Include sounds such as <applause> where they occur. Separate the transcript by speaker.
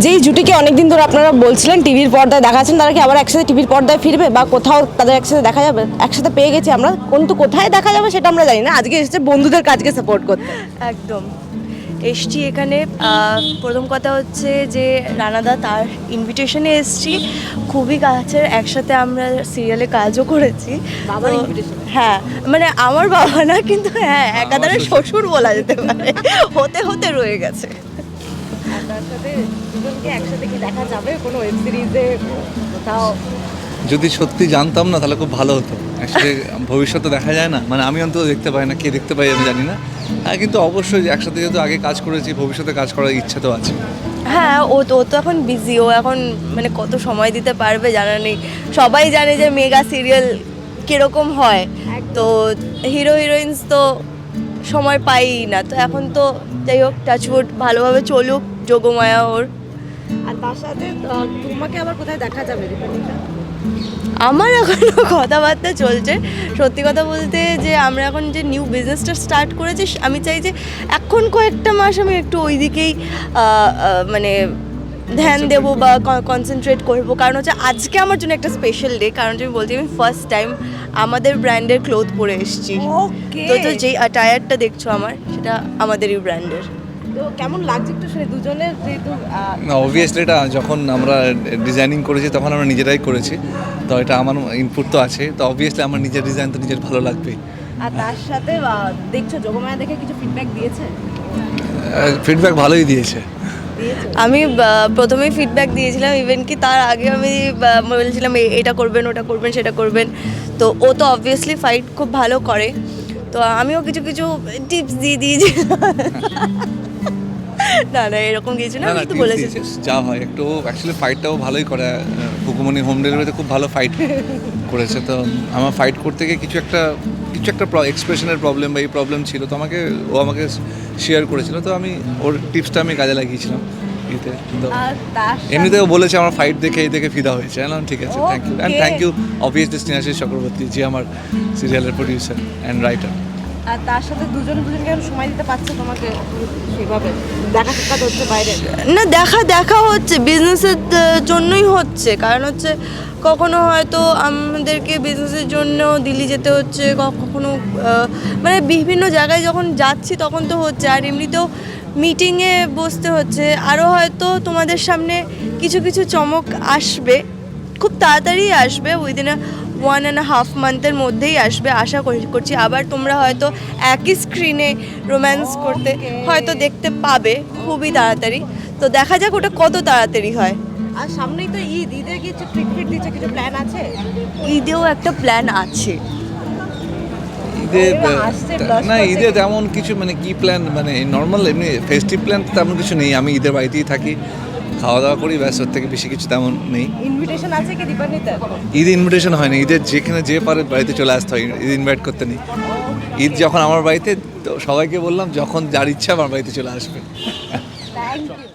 Speaker 1: যেই জুটিকে অনেকদিন ধরে আপনারা বলছিলেন টিভির পর্দায় দেখাচ্ছেন তারা কি আবার একসাথে টিভির পর্দায় ফিরবে বা কোথাও তাদের একসাথে দেখা যাবে? একসাথে পেয়ে গেছি আমরা। কিন্তু কোথায় দেখা যাবে সেটা আমরা জানি না। আজকে এসেছে বন্ধুদের কাজকে সাপোর্ট করতে।
Speaker 2: একদম। এসছি এখানে প্রথম কথা হচ্ছে যে রানাদা তার ইনভিটেশনে এসছি। খুবই কাছের একসাথে আমরা সিরিয়ালে কাজও করেছি? হ্যাঁ মানে আমার বাবা না কিন্তু হ্যাঁ একাধারে শ্বশুর বলা যেতে পারে। হতে হতে রয়ে গেছে।
Speaker 1: তার সাথে দুজনকে একসাথে কি দেখা যাবে? কোনো ওয়েব সিরিজে কোথাও?
Speaker 3: যদি সত্যি জানতাম না তাহলে খুব ভালো হতো। আসলে ভবিষ্যতে দেখা যায় না। মানে আমি অন্তত দেখতে পাই না কে দেখতে পাই আমি জানি না। হ্যাঁ কিন্তু অবশ্যই একসাথে যেহেতু আগে কাজ করেছি ভবিষ্যতে কাজ করার ইচ্ছা তো আছে।
Speaker 2: হ্যাঁ ও তো ও তো এখন বিজি ও এখন মানে কত সময় দিতে পারবে জানা নেই। সবাই জানে যে মেগা সিরিয়াল কীরকম হয়। তো হিরো হিরোইন্স তো সময় পাই না। তো এখন তো যাই হোক টাচউড ভালোভাবে চলুক। যোগমায়া ওর।
Speaker 1: আর তার সাথে তোমাকে আবার কোথায় দেখা যাবে
Speaker 2: আমার এখনও <laughs> কথাবার্তা চলছে। সত্যি কথা বলতে যে আমরা এখন যে নিউ বিজনেসটা স্টার্ট করেছি আমি চাই যে এখন কয়েকটা মাস আমি একটু ওই দিকেই মানে ধ্যান দেবো বা কনসেন্ট্রেট করব। কারণ হচ্ছে আজকে আমার জন্য একটা স্পেশাল ডে কারণ আমি বলছি আমি ফার্স্ট টাইম আমাদের ব্র্যান্ডের ক্লোথ পরে এসেছি। তো তো যেই টায়ারটা দেখছ আমার সেটা আমাদেরই ব্র্যান্ডের
Speaker 1: তো কেমন লাগছে একটু শুনে দুজনের যেহেতু
Speaker 3: না অবভিয়াসলি এটা যখন আমরা ডিজাইনিং করেছি তখন আমরা নিজেরাই করেছি। তো এটা আমার ইনপুট তো আছে তো অবভিয়াসলি আমার নিজের ডিজাইন তো নিজের ভালো লাগবেই।
Speaker 1: আর তার সাথে দেখছ যোগমায়া দেখে কিছু ফিডব্যাক দিয়েছে?
Speaker 3: ফিডব্যাক ভালোই দিয়েছে।
Speaker 2: আমি প্রথমেই ফিডব্যাক দিয়েছিলাম ইভেন কি তার আগে আমি বলেছিলাম এটা করবেন ওটা করবেন সেটা করবেন। তো ও তো অবভিয়াসলি ফাইট খুব ভালো করে। তো আমিও কিছু কিছু টিপস দিয়ে দিয়েছি। <laughs> না না এরকম কিছু না আমি তো বলেছি।
Speaker 3: যা হয় একটু অ্যাকচুয়ালি ফাইটটাও ভালোই করে হুকুমনি হোম ডেলিভারিতে খুব ভালো ফাইট করেছে তো আমার ফাইট করতে গিয়ে কিছু একটা কিছু একটা এক্সপ্রেশনের প্রবলেম বা এই প্রবলেম ছিল তো আমাকে ও আমাকে শেয়ার করেছিল তো আমি ওর টিপসটা আমি কাজে লাগিয়েছিলাম ইতে তো এমনিতেও বলেছে আমার ফাইট দেখে এই দেখে ফিদা হয়েছে। বললাম, ঠিক আছে thank you and. Thank you obviously Snehashis Chakraborty যে আমার সিরিয়ালের প্রডিউসার অ্যান্ড রাইটার
Speaker 1: আর তার সাথে দুজন দুজনকে সময় দিতে পারছে তোমাকে সেভাবে? দেখা সাক্ষাৎ হচ্ছে বাইরে?
Speaker 2: না, দেখা দেখা হচ্ছে বিজনেসের জন্যই হচ্ছে। কারণ হচ্ছে, কখনো হয়তো আমাদেরকে বিজনেসের জন্য দিল্লি যেতে হচ্ছে কখনো মানে বিভিন্ন জায়গায় যখন যাচ্ছি তখন তো হচ্ছে, আর এমনিতেও মিটিংয়ে বসতে হচ্ছে। আরও হয়তো তোমাদের সামনে কিছু কিছু চমক আসবে, খুব তাড়াতাড়ি আসবে। উইদিন ওয়ান অ্যান্ড হাফ মান্থের মধ্যেই আসবে আশা করি- করছি। আবার তোমরা হয়তো একই স্ক্রিনে রোম্যান্স করতে হয়তো দেখতে পাবে খুবই তাড়াতাড়ি। তো দেখা যাক ওটা কত তাড়াতাড়ি হয়।
Speaker 1: আর সামনেই তো ঈদ ঈদের কিছু ট্রিট ফিট দিচ্ছে কিছু প্ল্যান আছে?
Speaker 2: ঈদেও একটা প্ল্যান আছে।
Speaker 3: ঈদে না ঈদে তেমন কিছু মানে কি প্ল্যান মানে নর্মাল এমনি ফেস্টিভ প্ল্যান তেমন কিছু নেই। আমি ঈদের বাড়িতেই থাকি। খাওয়া দাওয়া করি ব্যাস ওর থেকে বেশি কিছু তেমন নেই।
Speaker 1: ইনভিটেশন আছে কি দীপান্বিতা
Speaker 3: ঈদ ইনভিটেশন হয়নি ঈদের যেখানে যে পারে বাড়িতে চলে আসতে হয় ঈদ ইনভাইট করতে নেই। ঈদ যখন আমার বাড়িতে তো সবাইকে বললাম যখন যার ইচ্ছা আমার বাড়িতে চলে আসবে।
Speaker 1: Thank you